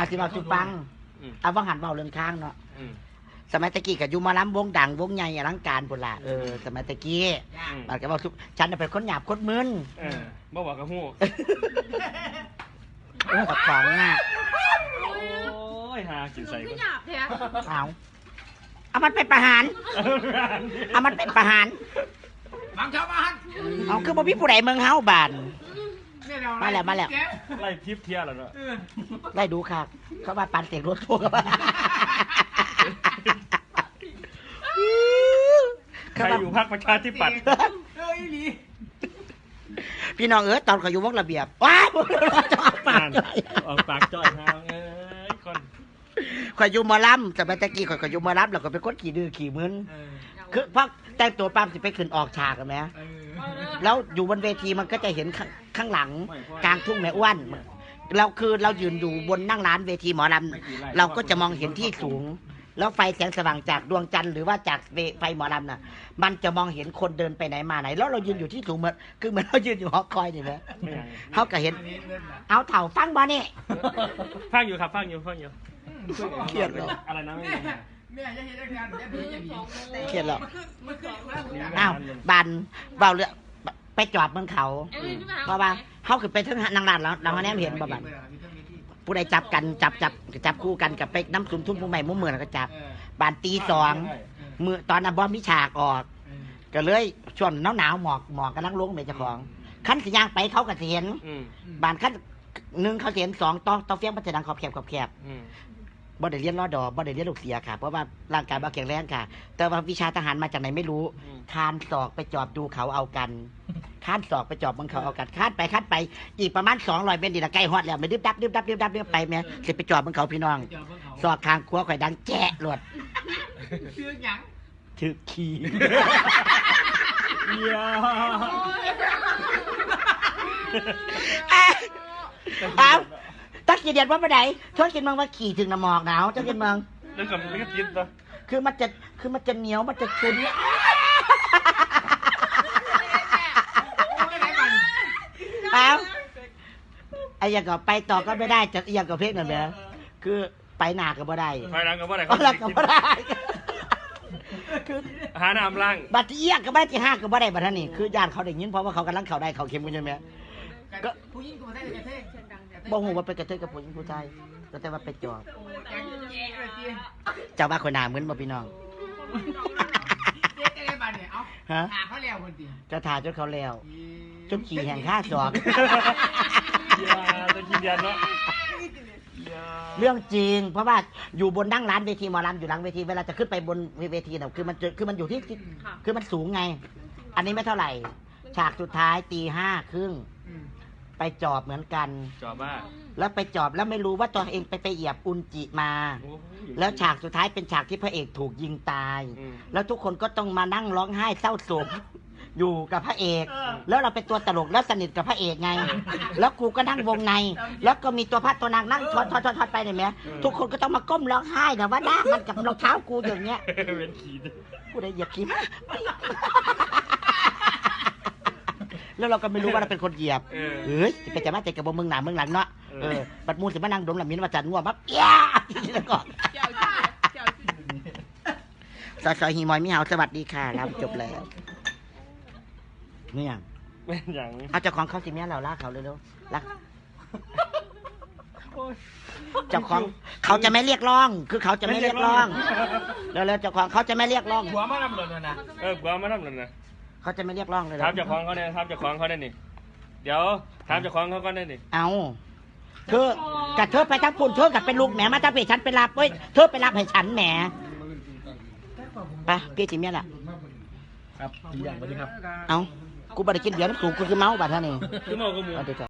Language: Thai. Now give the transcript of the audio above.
อาสิมาสุฟังอืม เอาว่างหันเบาเรื่องข้างเนาะอืม สมัยตะกี้กับยูมาล้ำวงดังวงใหญ่อลังการพุ่นละเออสมัยตะกี้อืม มันก็บอกทุกฉันน่ะเป็นคนหยาบคนมึนเออบ่บอกกับหูโอ้กับของอะโอ้ยหากินใส่ขึ้ก็นหยาบแท้เอาเอามันเป็นประหารเอามันเป็นประหารบางชาวบ้านเอาคือบ่มีผู้ใดเมืองเฮาบานเนี่ยเรา มาแล้วมาแล้ว ไล่ทิพย์เทียแล้วเนาะเออได้ดูค่ะ เขาว่าปันเสียงรถทัวร์กันมาใครอยู่พรรคประชาธิปัตย์เอออีหลีพี่น้องเอ๋ยตอนเขาอยู่วงระเบียบว้าวจอดปากอ่านออกปากจ้อยหางเอ้ยคนข่อยอยู่หมอลำสมัยตะกี้ข่อยข่อยอยู่หมอลำแล้วก็เป็นคนขี่ดื้อขี่มึนเออคือพักแต่งตัวปั๊มสิไปขึ้นออกฉากกันไหมเออ แล้วอยู่บนเวทีมันก็จะเห็นข้างข้างหลังกลางทุ่งแม่อ้วนเราคือเรายืนอยู่บนนั่งร้านเวทีหมอลำเราก็จะมองเห็นที่สูง แล้วไฟแสงสว่างจากดวงจันทร์หรือว่าจากเวไฟหมอลำน่ะ มันจะมองเห็นคนเดินไปไหนมาไหน แล้วเรายืนอยู่ที่สูงเหมือนคือเหมือนเรายืนอยู่หอคอยนี่ไหมไม่อย่างเขาก็เห็นอันนี้เริ่มละเอาเถ่าฟังบ่นี่ฟังอยู่ครับฟังอยู่ฟังอยู่เครียดเหรออะไรนะไม่แม่มีแม่จะเห็นอาการจะผีจะผีเครียดเหรอมันคืออยู่แล้วผมอยากอ้าวบันเบาเรือ ไปจอดบนเขาเพราะว่าเขาคือไปถึงนางรานแล้วนางแนมเห็นบ่บันผู้ใดจับกันจับจับจับคู่กันกับไปน้ำซุมทุ่มผู้ใหม่มุ้งเมืองแล้วก็จับเออบานตีสองมือตอนนั้นบอมมิฉากออกเออก็เลยช่วงหนาวหนาวๆหมอกหมอกกำลังลงเมเจ้าของขั้นสิย่างไปเขาก็สิเห็นอืมบานขั้นหนึ่งเขาสิเห็นสองต่อต่อเฟี้ยงมันจะดังขอบแคบขอบแคบอืมบ่ได้เรียนรอดอบ่ได้เรียนลูกเสียค่ะ เพราะว่าร่างกายบ่แข็งแรงค่ะ แต่ว่าวิชาทหารมาจากไหนไม่รู้ อืม คานศอกไปจอบดูเขาเอากัน คานศอกไปจอบมันเขาเอากันคานไปคานไปอีกประมาณสองร้อยเมตรดีละใกล้ฮอดแล้วไม่ดึบดับดึบดับดึบดับดึบไปแม่สิไปจอบมันเขาพี่น้องเดี๋ยวเพิ่งเขาศอกคางครัวข่อยดังแจ๊ะหลดชื่อหยังถึกขี้เยี่ยเอาตักกี่เดือนว่าไปไหนชดกินมังว่าขี่ถึงน้ำหมอกหนาวจะกินมังแล้วก็ไม่ก็กินตัวคือมันจะคือมันจะเหนียวมันจะชุนไม่ได้กัน เอา ไอ้อยังก็ไปต่อก็ไม่ได้จะไอ้อยังก็เพลงนั่นแหละคือไปหนาก็บ่ได้ภายหลังก็บ่ได้ก็แล้วก็บ่ได้ คือหาน้ำล้างบัตรที่เอียกก็ไม่ได้ที่ห้าก็บ่ได้บัตรนี้คือญาติเขาได้ยินเพราะว่าเขากำลังเข้าได้เขาเข็มกันใช่ไหมก็ผู้หญิงก็มาได้กระเทยบ่ฮู้ว่าไปกระเทยกับผู้หญิงผู้ชายก็แต่ว่าไปจอบแกงแกงเลยจีเจ้าว่าคนหนาเหมือนบ่พี่น้องเจ๊จะได้บ้านเนี่ยเอาฮะหาเขาแล้วคนจีจะถ่ายจนเขาแล้วจนขี่แห่งข้าศอกเยี่ยจะกินเดียนเนาะเยี่ยเรื่องจริง เพราะว่าอยู่บนนั่งร้านเวทีหมอลำอยู่หลังเวทีเวลาจะขึ้นไปบนเวทีน่ะคือมันจะคือมันอยู่ที่ที่คือมันสูงไง อันนี้ไม่เท่าไหร่ ฉากสุดท้ายตีห้าครึ่งไปจอบเหมือนกัน จอบบ้าแล้วไปจอบแล้วไม่รู้ว่าตัวเองไปไปเหยียบอุนจิมาโอ้ยแล้วฉากสุดท้ายเป็นฉากที่พระเอกถูกยิงตายอืมแล้วทุกคนก็ต้องมานั่งร้องไห้เศร้าโศก อยู่กับพระเอกแล้วเราเป็นตัวตลกแล้วสนิทกับพระเอกไง แล้วกูก็นั่งวงใน แล้วก็มีตัวพระตัวนางนั่งทอดทอดทอดทอดไปเห็นไหมทุกคนก็ต้องมาก้มร้องไห้นะว่าด้ามันกับรองเท้ากูอย่างเงี้ย เป็นขีดกูได้เหยียบขี้แล้วเราก็ไม่รู้ว่าเราเป็นคนเหยียบ เออ เอ้ยจะไปจะมาใจกับบ่มึงหนามึงหลังเนาะ เออเออ บัดมูสิมานั่งดมหลังมินว่าจันง่วงปั๊บเอี้ยทีละก่อนเจ้าชื่อเจ้าชื่อ ซอยซอยฮีมอยมิเฮาสวัสดีค่ะรับจบแล้วเนี่ยเป็นอย่างเอาเจ้าของเขาสิเมียเราลากเขาเร็วๆลากเจ้าของเขาจะไม่เรียกร้อง คือเขาจะไม่เรียกร้องเร็วๆเจ้าของเขาจะไม่เรียกร้อง หัวมาลำหล่นนะเออกวางมาทำนั่นนะเขาจะไม่เรียกร้องเลยถามเจ้าของเขาเนี่ยถามเจ้าของเขาเนี่ยนี่เดี๋ยวถามเจ้าของเขาก็ได้นี่เอาเธอกับเธอไปทั้งปุ่นเธอกับเป็นลูกแหมมาทั้งเพจฉันไปรับเว้ยเธอไปรับให้ฉันแหมไปพี่จิเมียล่ะครับอย่างนี้ครับ เอา กูบ่ได้กินเบียร์น้ำสูงกูคือเมาบัดเท่านี้คือเมากระมูเอาเดี๋ยว